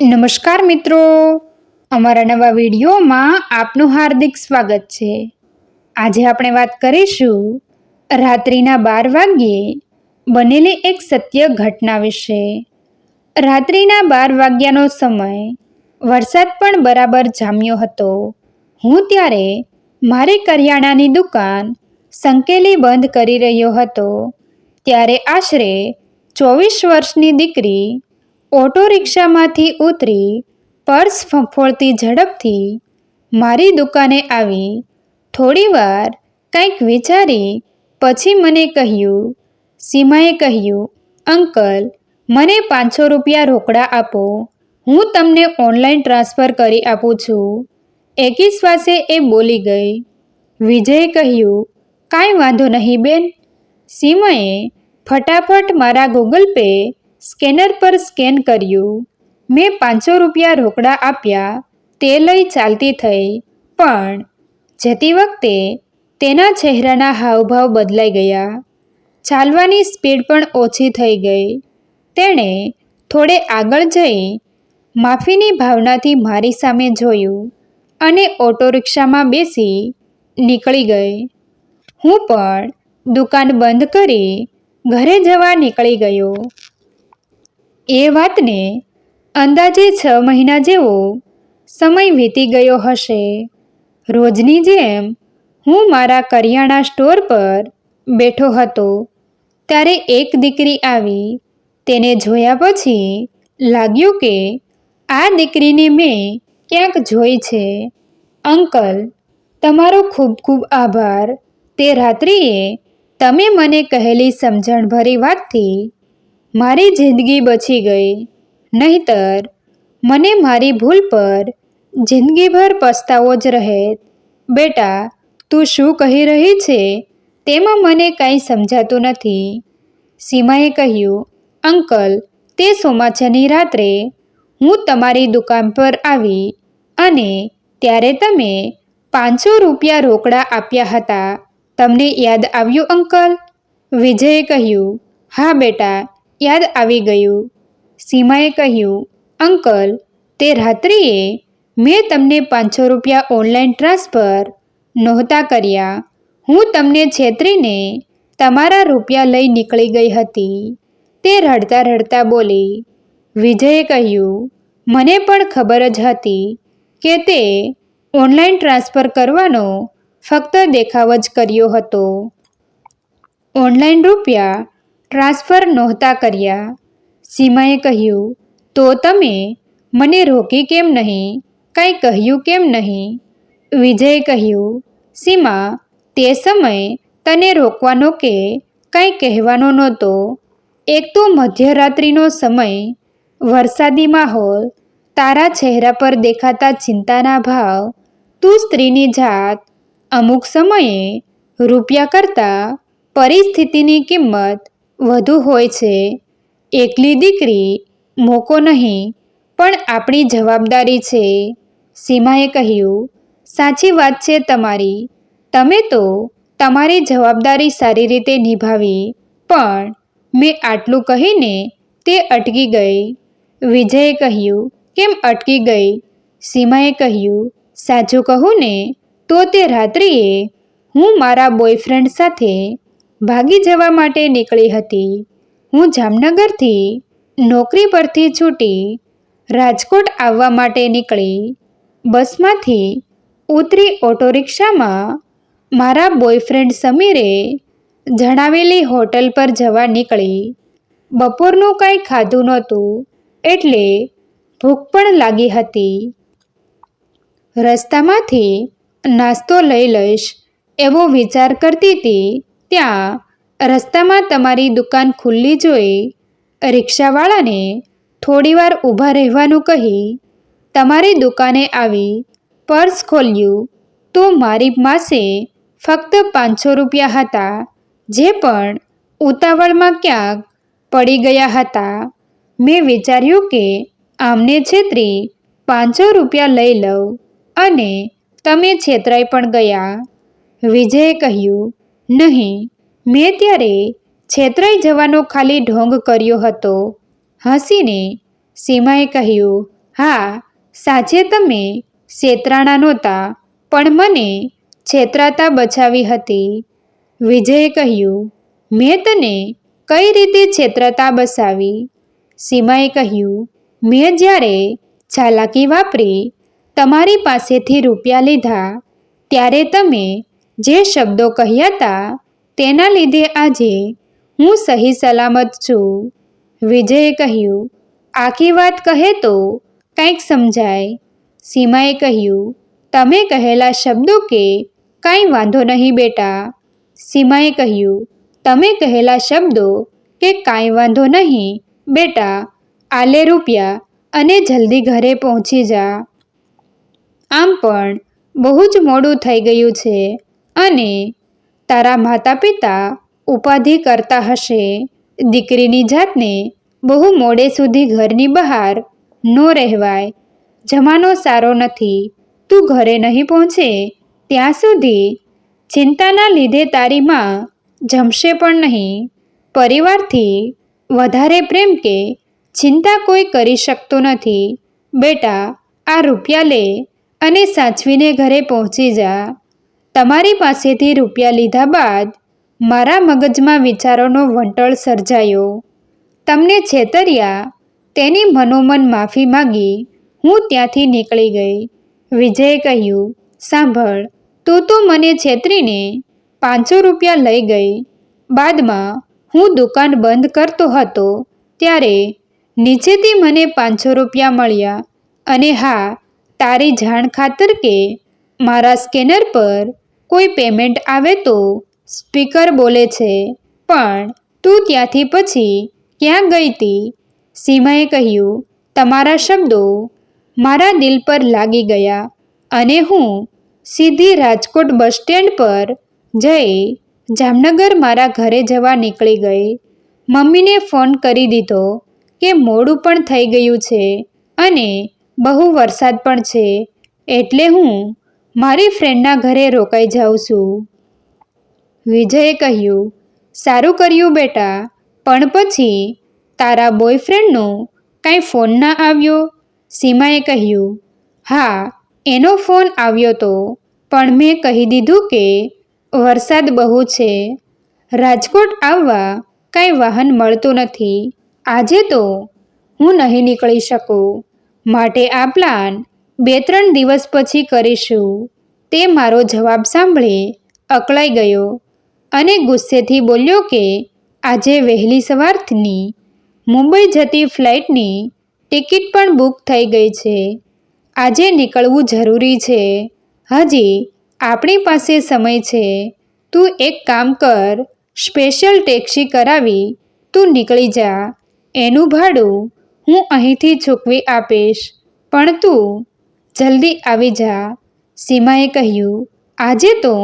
નમસ્કાર મિત્રો. અમારા નવા વિડીયોમાં આપનું હાર્દિક સ્વાગત છે. આજે આપણે વાત કરીશું રાત્રિના બાર વાગ્યે બનેલી એક સત્ય ઘટના વિશે. રાત્રિના બાર વાગ્યાનો સમય વરસાદ પણ બરાબર જામ્યો હતો. હું ત્યારે મારી કરિયાણાની દુકાન સંકેલી બંધ કરી રહ્યો હતો. ત્યારે આશરે ચોવીસ વર્ષની દીકરી ઓટો રિક્ષામાંથી ઉતરી પર્સ ફંફોળતી ઝડપથી મારી દુકાને આવી. થોડીવાર કંઈક વિચારી પછી મને કહ્યું, સીમાએ કહ્યું, અંકલ, મને પાંચસો રૂપિયા રોકડા આપો. હું તમને ઓનલાઈન ટ્રાન્સફર કરી આપું છું. એકી શ્વાસે એ બોલી ગઈ. વિજયે કહ્યું, કાંઈ વાંધો નહીં બેન. સીમાએ ફટાફટ મારા ગૂગલ પે સ્કેનર પર સ્કેન કર્યું. મેં પાંચસો રૂપિયા રોકડા આપ્યા. તે લઈ ચાલતી થઈ. પણ જતી વખતે તેના ચહેરાના હાવભાવ બદલાઈ ગયા. ચાલવાની સ્પીડ પણ ઓછી થઈ ગઈ. તેણે થોડે આગળ જઈ માફીની ભાવનાથી મારી સામે જોયું અને ઓટો રિક્ષામાં બેસી નીકળી ગઈ. હું પણ દુકાન બંધ કરી ઘરે જવા નીકળી ગયો. એ વાતને અંદાજે છ મહિના જેવો સમય વીતી ગયો હશે. રોજની જેમ હું મારા કરિયાણા સ્ટોર પર બેઠો હતો. ત્યારે એક દીકરી આવી. તેને જોયા પછી લાગ્યું કે આ દીકરીને મેં ક્યાંક જોઈ છે. અંકલ, તમારો ખૂબ ખૂબ આભાર. તે રાત્રિએ તમે મને કહેલી સમજણભરી વાતથી મારી જિંદગી બચી ગઈ. નહીતર, મને મારી ભૂલ પર જિંદગીભર પસ્તાવો જ રહે. બેટા, તું શું કહી રહી છે? તેમાં મને કંઈ સમજાતું નથી. સીમાએ કહ્યું, અંકલ, તે સોમાચાની રાત્રે હું તમારી દુકાન પર આવી અને ત્યારે તમે પાંચસો રૂપિયા રોકડા આપ્યા હતા. તમને યાદ આવ્યું, અંકલ? વિજયે કહ્યું, હા, બેટા યાદ આવી ગયું. સીમાએ કહ્યું, અંકલ, તે રાત્રિએ મેં તમને પાંચસો રૂપિયા ઓનલાઈન ટ્રાન્સફર નહોતા કર્યા. હું તમને છેતરીને તમારા રૂપિયા લઈ નીકળી ગઈ હતી. તે રડતા રડતા બોલી, વિજયે કહ્યું, મને પણ ખબર જ હતી કે તે ઓનલાઈન ટ્રાન્સફર કરવાનો ફક્ત દેખાવ જ કર્યો હતો. ઓનલાઈન રૂપિયા ટ્રાન્સફર નહોતા કર્યા. સીમાએ કહ્યું, તો તમે મને રોકી કેમ નહીં? કાંઈ કહ્યું કેમ નહીં? વિજયે કહ્યું, સીમા, તે સમય તને રોકવાનો કે કાંઈ કહેવાનો નહોતો. એક તો મધ્યરાત્રિનો સમય વરસાદી માહોલ તારા ચહેરા પર દેખાતા ચિંતાના ભાવ, તું સ્ત્રીની જાત, અમુક સમયે રૂપિયા કરતાં પરિસ્થિતિની કિંમત વધુ હોય છે. એકલી દીકરી મોકો નહીં, પણ આપણી જવાબદારી છે. સીમાએ કહ્યું, સાચી વાત છે તમારી. તમે તો તમારી જવાબદારી સારી રીતે નિભાવી, પણ મેં આટલું કહીને તે અટકી ગઈ. વિજયે કહ્યું, કેમ અટકી ગઈ? સીમાએ કહ્યું, સાચું કહું ને, તો તે રાત્રિએ હું મારા બોયફ્રેન્ડ સાથે ભાગી જવા માટે નીકળી હતી. હું જામનગરથી નોકરી પરથી છૂટી રાજકોટ આવવા માટે નીકળી. બસમાંથી ઉતરી ઓટો રિક્ષામાં મારા બોયફ્રેન્ડ સમીરે જણાવેલી હોટલ પર જવા નીકળી. બપોરનું કાંઈ ખાધું નહોતું એટલે ભૂખ પણ લાગી હતી. રસ્તામાંથી નાસ્તો લઈ લઈશ એવો વિચાર કરતી હતી ત્યાં રસ્તામાં તમારી દુકાન ખુલ્લી જોઈ રિક્ષાવાળાને થોડીવાર ઊભા રહેવાનું કહી, તમારી દુકાને આવી, પર્સ ખોલ્યું. તો મારી પાસે ફક્ત પાંચસો રૂપિયા હતા, જે પણ ઉતાવળમાં ક્યાંક પડી ગયા હતા. મેં વિચાર્યું કે આમને છેતરી પાંચસો રૂપિયા લઈ લઉં અને તમે છેતરાઈ પણ ગયા. વિજયે કહ્યું નહીં, મેં ત્યારે છેતરાઈ જવાનો ખાલી ઢોંગ કર્યો હતો. હસીને સીમાએ કહ્યું, હા સાચે તમે છેતરાણા નહોતા, પણ મને છેતરાતા બચાવી હતી. વિજયે કહ્યું, મેં તને કઈ રીતે છેતરાતા બસાવી? સીમાએ કહ્યું, મેં જ્યારે ચાલાકી વાપરી, તમારી પાસેથી રૂપિયા લીધા, ત્યારે તમે જે શબ્દો કહ્યા હતા તેના લીધે આજે હું સહી સલામત છું. વિજયે કહ્યું, આખી વાત કહે તો કંઈક સમજાય. સીમાએ કહ્યું, તમે કહેલા શબ્દો કે કાંઈ વાંધો નહીં બેટા. સીમાએ કહ્યું, તમે કહેલા શબ્દો કે કાંઈ વાંધો નહીં બેટા. આલે રૂપિયા અને જલ્દી ઘરે પહોંચી જા. આમ પણ બહુ જ મોડું થઈ ગયું છે. અને તારા માતા પિતા ઉપાધિ કરતા હશે. દીકરીની જાતને બહુ મોડે સુધી ઘરની બહાર ન રહેવાય. જમાનો સારો નથી. તું ઘરે નહીં પહોંચે ત્યાં સુધી ચિંતાના લીધે તારી માં જમશે પણ નહીં. પરિવારથી વધારે પ્રેમ કે ચિંતા કોઈ કરી શકતો નથી. બેટા, આ રૂપિયા લે અને સાચવીને ઘરે પહોંચી જા. તમારી પાસેથી રૂપિયા લીધા બાદ મારા મગજમાં વિચારોનો વંટળ સર્જાયો. તમને છેતર્યા, તેની મનોમન માફી માગી, હું ત્યાંથી નીકળી ગઈ. વિજયે કહ્યું, સાંભળ, તું તો મને છેતરીને પાંચસો રૂપિયા લઈ ગઈ. બાદમાં હું દુકાન બંધ કરતો હતો, ત્યારે નીચેથી મને પાંચસો રૂપિયા મળ્યા. અને હા, તારી જાણ ખાતર કે મારા સ્કેનર પર કોઈ પેમેન્ટ આવે તો સ્પીકર બોલે છે. પણ તું ત્યાંથી પછી ક્યાં ગઈ હતી સીમાએ કહ્યું, તમારા શબ્દો મારા દિલ પર લાગી ગયા અને હું સીધી રાજકોટ બસ સ્ટેન્ડ પર જઈ જામનગર મારા ઘરે જવા નીકળી ગઈ. મમ્મીને ફોન કરી દીધો કે મોડું પણ થઈ ગયું છે અને બહુ વરસાદ પણ છે. એટલે હું મારી ફ્રેન્ડના ઘરે રોકાઈ જાઉં છું. વિજયે કહ્યું, સારું કર્યું બેટા, પણ પછી તારા બોયફ્રેન્ડનો કાંઈ ફોન ના આવ્યો? સીમાએ કહ્યું, હા, એનો ફોન આવ્યો તો, પણ મેં કહી દીધું કે વરસાદ બહુ છે. રાજકોટ આવવા કાંઈ વાહન મળતું નથી. આજે તો હું નહીં નીકળી શકું. માટે આ પ્લાન બે ત્રણ દિવસ પછી કરીશું. તે મારો જવાબ સાંભળી અકળાઈ ગયો અને ગુસ્સેથી બોલ્યો કે, આજે વહેલી સવારથી મુંબઈ જતી ફ્લાઇટની ટિકિટ પણ બુક થઈ ગઈ છે. આજે નીકળવું જરૂરી છે. હજી આપણી પાસે સમય છે. તું એક કામ કર, સ્પેશિયલ ટેક્સી કરાવી, તું નીકળી જા. એનું ભાડું હું અહીંથી ચૂકવી આપીશ. પણ તું જલ્દી આવી જા. સીમાએ કહ્યું, આજે તો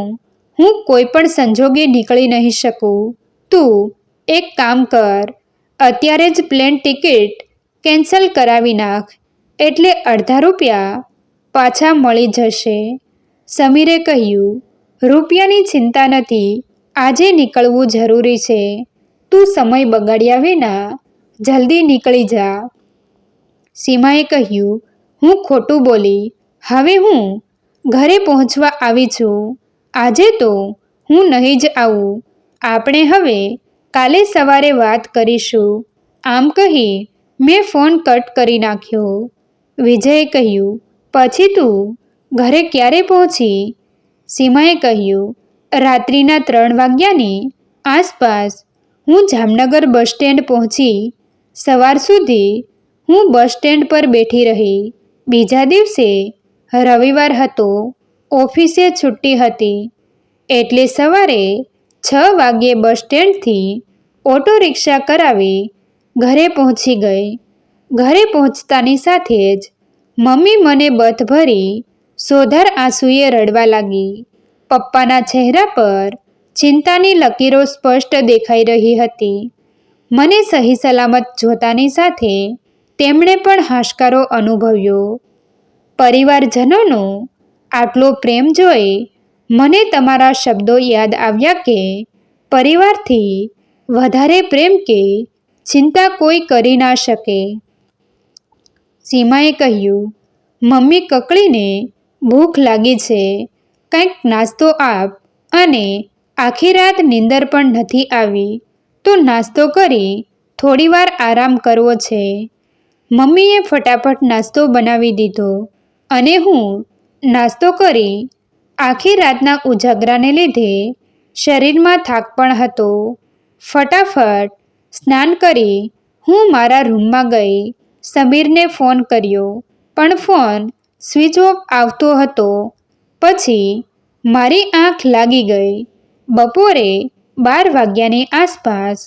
હું કોઈ પણ સંજોગે નીકળી નહીં શકું. તું એક કામ કર. અત્યારે જ પ્લેન ટિકિટ કેન્સલ કરાવી નાખ. એટલે અડધા રૂપિયા પાછા મળી જશે. સમીરે કહ્યું, રૂપિયાની ચિંતા નથી. આજે નીકળવું જરૂરી છે. તું સમય બગાડ્યા વિના જલ્દી નીકળી જા. સીમાએ કહ્યું હું ખોટું બોલી. હવે હું ઘરે પહોંચવા આવી છું. આજે તો હું નહીં જ આવું. આપણે હવે કાલે સવારે વાત કરીશું. આમ કહી મેં ફોન કટ કરી નાખ્યો. વિજયે કહ્યું, પછી તું ઘરે ક્યારે પહોંચી? સીમાએ કહ્યું, રાત્રિના ત્રણ વાગ્યાની આસપાસ હું જામનગર બસ સ્ટેન્ડ પહોંચી. સવાર સુધી હું બસ સ્ટેન્ડ પર બેઠી રહી. બીજા દિવસે રવિવાર હતો, ઓફિસે છુટ્ટી હતી, એટલે સવારે છ વાગ્યે બસ સ્ટેન્ડથી ઓટો રિક્ષા કરાવી ઘરે પહોંચી ગઈ. ઘરે પહોંચતાની સાથે જ મમ્મી મને બથ ભરી સોધાર આંસુએ રડવા લાગી. પપ્પાના ચહેરા પર ચિંતાની લકીરો સ્પષ્ટ દેખાઈ રહી હતી. મને સહી સલામત જોતાની સાથે તેમણે પણ હાશકારો અનુભવ્યો. પરિવારજનોનો આટલો પ્રેમ જોઈ મને તમારા શબ્દો યાદ આવ્યા કે પરિવારથી વધારે પ્રેમ કે ચિંતા કોઈ કરી ના શકે. સીમાએ કહ્યું, મમ્મી કકળીને ભૂખ લાગી છે. કંઈક નાસ્તો આપ અને આખી રાત નીંદર પણ નથી આવી. તો નાસ્તો કરી થોડીવાર આરામ કરવો છે. મમ્મીએ ફટાફટ નાસ્તો બનાવી દીધો અને હું નાસ્તો કરી આખી રાતના ઉજાગરાને લીધે શરીરમાં થાક પણ હતો. ફટાફટ સ્નાન કરી હું મારા રૂમમાં ગઈ. સમીરને ફોન કર્યો, પણ ફોન સ્વિચ ઓફ આવતો હતો. પછી મારી આંખ લાગી ગઈ. બપોરે બાર વાગ્યાની આસપાસ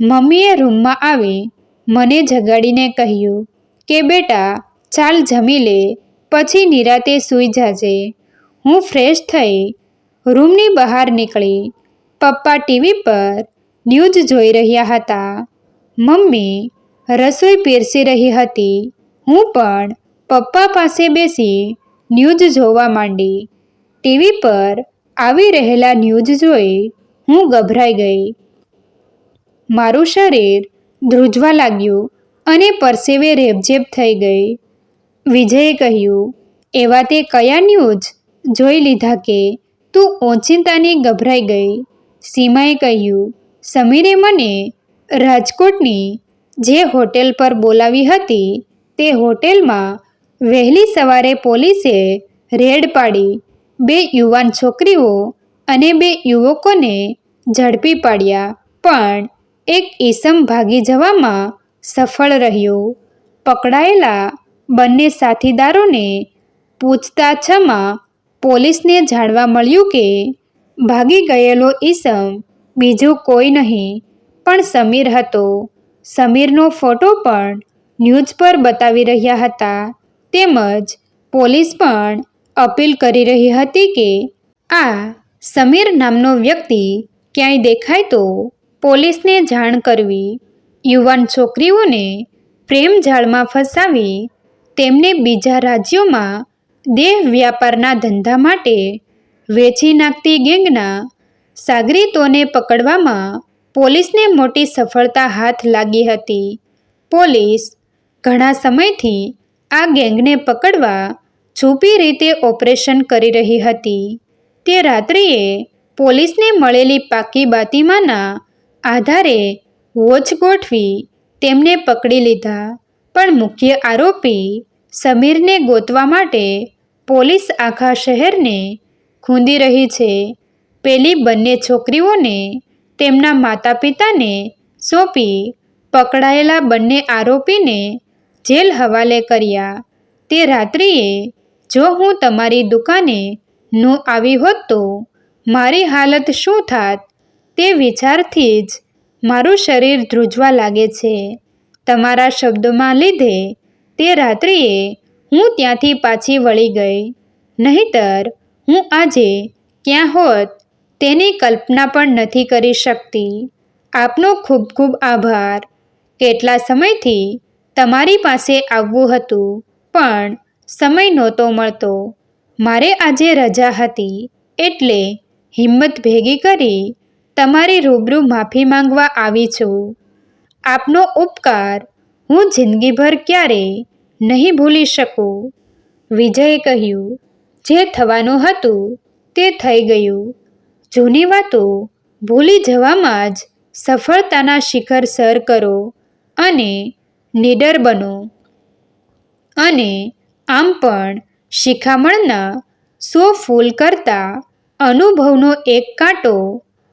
મમ્મીએ રૂમમાં આવી મને જગાડીને કહ્યું કે, બેટા, ચાલ જમી લે, પછી નિરાતે સૂઈ જાજે. હું ફ્રેશ થઈ રૂમની બહાર નીકળી. પપ્પા ટીવી પર ન્યૂઝ જોઈ રહ્યા હતા. મમ્મી રસોઈ પીરસી રહી હતી. હું પણ પપ્પા પાસે બેસી ન્યૂઝ જોવા માંડી. ટીવી પર આવી રહેલા ન્યૂઝ જોઈ હું ગભરાઈ ગઈ. મારું શરીર ધ્રુજવા લાગ્યું અને પરસેવે રેબઝેબ થઈ ગઈ. વિજયે કહ્યું, એવા તે કયા ન્યૂઝ? જોઈ લીધા કે તું ઓચિંતાની ગભરાઈ ગઈ. સીમાએ કહ્યું, સમીરે મને રાજકોટની જે હોટેલ પર બોલાવી હતી તે હોટેલમાં વહેલી સવારે પોલીસે રેડ પાડી. બે યુવાન છોકરીઓ અને બે યુવકોને ઝડપી પાડ્યા. પણ એક ઈસમ ભાગી જવામાં સફળ રહ્યો. પકડાયેલા બંને સાથીદારોને પૂછતાછમાં પોલીસને જાણવા મળ્યું કે ભાગી ગયેલો ઈસમ બીજું કોઈ નહીં, પણ સમીર હતો. સમીરનો ફોટો પણ ન્યૂઝ પર બતાવી રહ્યા હતા. તેમજ પોલીસ પણ અપીલ કરી રહી હતી કે આ સમીર નામનો વ્યક્તિ ક્યાંય દેખાય તો પોલીસને જાણ કરવી, યુવાન છોકરીઓને પ્રેમ જાળમાં ફસાવી, તેમને બીજા રાજ્યોમાં દેહ વ્યાપારના ધંધા માટે વેચી નાખતી ગેંગના સાગરીતોને પકડવામાં પોલીસને મોટી સફળતા હાથ લાગી હતી. પોલીસ ઘણા સમયથી આ ગેંગને પકડવા છુપી રીતે ઓપરેશન કરી રહી હતી. તે રાત્રિએ પોલીસને મળેલી પાકી બાતીમાંના આધારે વોચ ગોઠવી તેમને પકડી લીધા. પણ મુખ્ય આરોપી સમીરને ગોતવા માટે પોલીસ આખા શહેરને ખૂંદી રહી છે. પેલી બંને છોકરીઓને તેમના માતા પિતાને સોંપી પકડાયેલા બંને આરોપીને જેલ હવાલે કર્યા. તે રાત્રિએ જો હું તમારી દુકાને ન આવી હોત તો મારી હાલત શું થાત? તે વિચારથી જ મારું શરીર ધ્રુજવા લાગે છે. તમારા શબ્દોમાં લીધે તે રાત્રિએ હું ત્યાંથી પાછી વળી ગઈ. નહીતર, હું આજે ક્યાં હોત તેની કલ્પના પણ નથી કરી શકતી. આપનો ખૂબ ખૂબ આભાર. કેટલા સમયથી તમારી પાસે આવવું હતું, પણ સમય નહોતો મળતો. મારે આજે રજા હતી, એટલે હિંમત ભેગી કરી તમારી રૂબરૂ માફી માંગવા આવી છું. આપનો ઉપકાર હું જિંદગીભર ક્યારે નહીં ભૂલી શકું. વિજયે કહ્યું, જે થવાનું હતું તે થઈ ગયું. જૂની વાતો ભૂલી જવામાં જ સફળતાના શિખર સર કરો અને નીડર બનો. અને આમ પણ શિખામણના સો ફૂલ કરતાં અનુભવનો એક કાંટો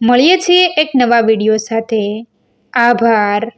મળીએ છીએ એક નવા વીડિયો સાથે. આભાર.